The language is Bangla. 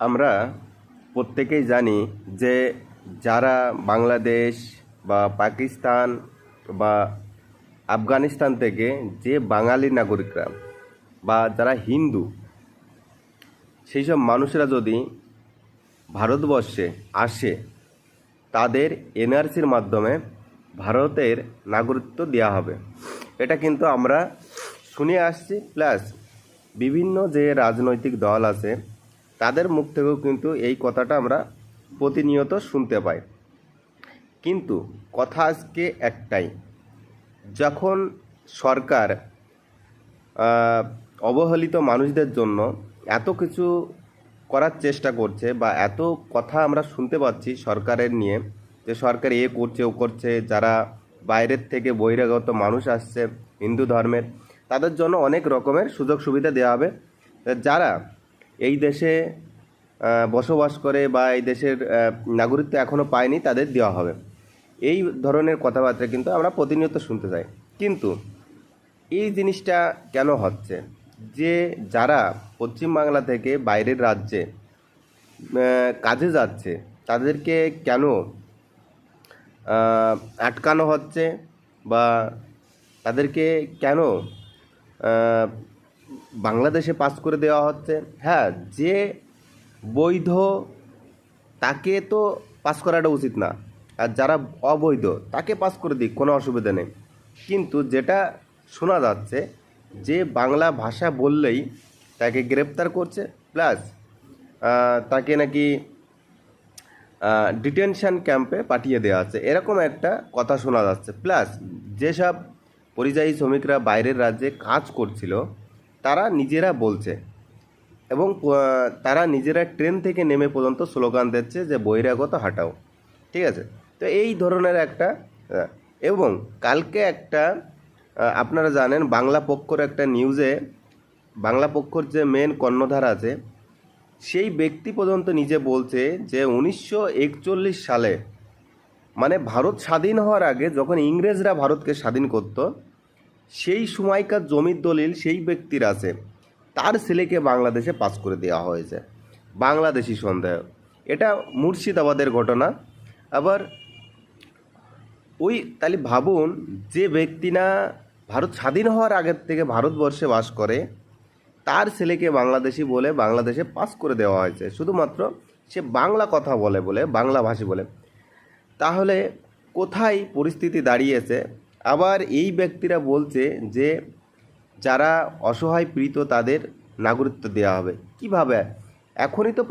আমরা প্রত্যেকেই জানি যে যারা বাংলাদেশ বা পাকিস্তান বা আফগানিস্তান থেকে যে বাঙালি নাগরিকরা বা যারা হিন্দু, সেই সব মানুষেরা যদি ভারতবর্ষে আসে, তাদের এনআরসির মাধ্যমে ভারতের নাগরিকত্ব দেওয়া হবে। এটা কিন্তু আমরা শুনে আসছি, প্লাস বিভিন্ন যে রাজনৈতিক দল আছে তাদের মুখ থেকেও কিন্তু এই কথাটা আমরা প্রতিনিয়ত শুনতে পাই। কিন্তু কথা আজকে একটাই, যখন সরকার অবহেলিত মানুষদের জন্য এত কিছু করার চেষ্টা করছে বা এত কথা আমরা শুনতে পাচ্ছি সরকারের নিয়ে, যে সরকার এ করছে, ও করছে, যারা বাইরের থেকে বহিরাগত মানুষ আসছে, হিন্দু ধর্মের, তাদের জন্য অনেক রকমের সুযোগ সুবিধা দেওয়া হবে। যারা এই দেশে বসবাস করে বা এই দেশের নাগরিকত্ব এখনও পায়নি, তাদের দেওয়া হবে। এই ধরনের কথাবার্তা কিন্তু আমরা প্রতিনিয়ত শুনতে চাই। কিন্তু এই জিনিসটা কেন হচ্ছে? যে যারা পশ্চিমবাংলা থেকে বাইরের রাজ্যে কাজে যাচ্ছে, তাদেরকে কেন আটকানো হচ্ছে বা তাদেরকে কেন বাংলাদেশে পাস করে দেওয়া হচ্ছে। হ্যাঁ যে বৈধ, তাকে তো পাস করাটা উচিত না। আর যারা অবৈধ, তাকে পাস করে দিক, কোনো অসুবিধা নেই। কিন্তু যেটা শোনা যাচ্ছে, যে বাংলা ভাষা বললেই তাকে গ্রেপ্তার করছে, প্লাস তাকে নাকি ডিটেনশন ক্যাম্পে পাঠিয়ে দেওয়া হচ্ছে এরকম একটা কথা শোনা যাচ্ছে। প্লাস, যেসব পরিযায়ী শ্রমিকরা বাইরের রাজ্যে কাজ করছিল তারা নিজেরা বলছে। এবং তারা নিজেরা ট্রেন থেকে নেমে পর্যন্ত স্লোগান দিচ্ছে যে, বহিরাগত হাঁটাও। ঠিক আছে? তো এই ধরনের একটা এবং কালকে একটা আপনারা জানেন বাংলা পক্ষর একটা নিউজে, বাংলা পক্ষর যে মেন কর্ণধার আছে, সেই ব্যক্তি পর্যন্ত নিজে বলছে যে, উনিশশো একচল্লিশ সালে মানে ভারত স্বাধীন হওয়ার আগে যখন ইংরেজরা ভারতকে স্বাধীন করত সেই সময়কার জমির দলিল সেই ব্যক্তির আছে। তার ছেলেকে বাংলাদেশে পাস করে দেওয়া হয়েছে। বাংলাদেশি সন্দেহ। এটা মুর্শিদাবাদের ঘটনা। আবার ওই তাহলে ভাবুন, যে ব্যক্তি না ভারত স্বাধীন হওয়ার আগের থেকে ভারতবর্ষে বাস করে, তার ছেলেকে বাংলাদেশি বলে বাংলাদেশে পাস করে দেওয়া হয়েছে। শুধুমাত্র সে বাংলা কথা বলে বলে, বাংলা ভাষী বলে। তাহলে কোথায় পরিস্থিতি দাঁড়িয়েছে? আবার এই ব্যক্তিরা বলছে যে যারা অসহায় পীড়িত তাদের নাগরিকত্ব দেওয়া হবে। কীভাবে? এখনই তো